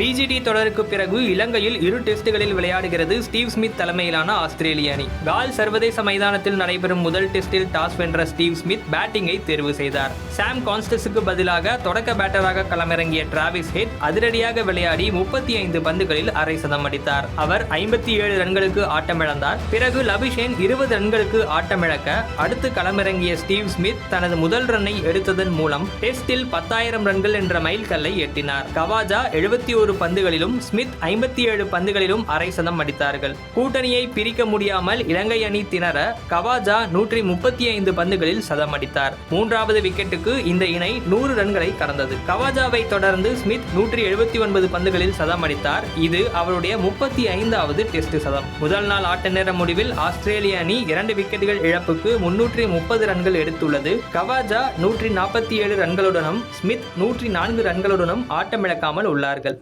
PGT தொடருக்கு பிறகு இலங்கையில் இரு டெஸ்டுகளில் விளையாடுகிறது ஸ்டீவ் ஸ்மித் தலைமையிலான ஆஸ்திரேலிய அணி. கால் சர்வதேச மைதானத்தில் நடைபெறும் முதல் டெஸ்டில் டாஸ் வென்ற ஸ்டீவ் ஸ்மித் பேட்டிங்கை தேர்வு செய்தார். சாம் கான்ஸ்டஸுக்கு பதிலாக தொடக்க பேட்டராக களமிறங்கிய டிராவிஸ் ஹெட் அதிரடியாக விளையாடி முப்பத்தி ஐந்து பந்துகளில் அரை சதம் அடித்தார். அவர் ஐம்பத்தி ஏழு ரன்களுக்கு ஆட்டமிழந்தார். பிறகு லபிஷேன் இருபது ரன்களுக்கு ஆட்டமிழக்க அடுத்து களமிறங்கிய ஸ்டீவ் ஸ்மித் தனது முதல் ரன்னை எடுத்ததன் மூலம் டெஸ்டில் பத்தாயிரம் ரன்கள் என்ற மைல்கல்லை எட்டினார். கவாஜா எழுபத்தி ஒரு பந்துகளிலும் ஸ்மித் ஐம்பத்தி ஏழு பந்துகளிலும் அரை சதம் அடித்தார்கள். கூட்டணியை பிரிக்க முடியாமல் இலங்கை அணி திணற கவாஜா நூற்றி முப்பத்தி ஐந்து பந்துகளில் சதம் அடித்தார். மூன்றாவது விக்கெட்டுக்கு இந்த இணை நூறு ரன்களை கடந்தது. கவாஜாவை தொடர்ந்து ஸ்மித் நூற்றி எழுபத்தி ஒன்பது பந்துகளில் சதம் அடித்தார். இது அவருடைய முப்பத்தி ஐந்தாவது டெஸ்ட் சதம். முதல் நாள் ஆட்ட நேர முடிவில் ஆஸ்திரேலிய அணி இரண்டு விக்கெட்டுகள் இழப்புக்கு முன்னூற்றி முப்பது ரன்கள் எடுத்துள்ளது. கவாஜா நூற்றி நாற்பத்தி ஏழு ரன்களுடனும் ஸ்மித் நூற்றி நான்கு ரன்களுடனும் ஆட்டமிழக்காமல் உள்ளார்கள்.